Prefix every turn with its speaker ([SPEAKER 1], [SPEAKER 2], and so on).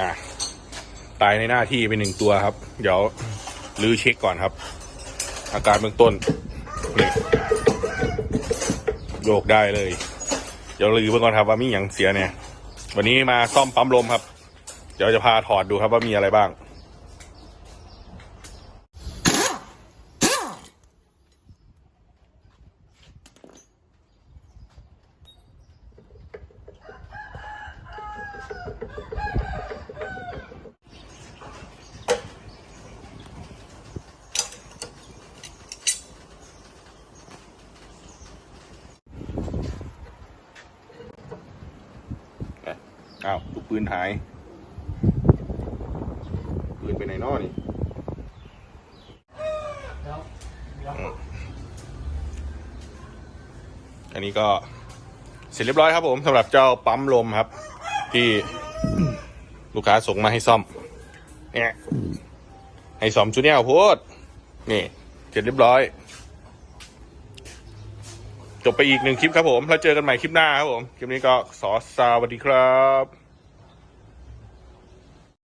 [SPEAKER 1] อะตายในหน้าที่ไปหนึ่งตัวครับ เดี๋ยวลื้อเช็คก่อนครับ อาการเบื้องต้นนี่โยกได้เลย เดี๋ยวลื้อเบื้องก่อนครับว่ามีอย่างเสียเนี่ย วันนี้มาซ่อมปั๊มลมครับ เดี๋ยวจะพาถอดดูครับว่ามีอะไรบ้าง อ้าวลูกปืนหาย ปืนไปไหนนอนี่อันนี้ก็เสร็จเรียบร้อยครับผมสำหรับเจ้าปั๊มลมครับ ที่ลูกค้าส่งมาให้ซ่อม เนี่ย ให้ซ่อมชุดเนี้ยโพดนี่เสร็จเรียบร้อย จบไปอีกหนึ่งคลิปครับผม แล้วเจอกันใหม่คลิปหน้าครับผม คลิปนี้ก็สอสวัสดีครับ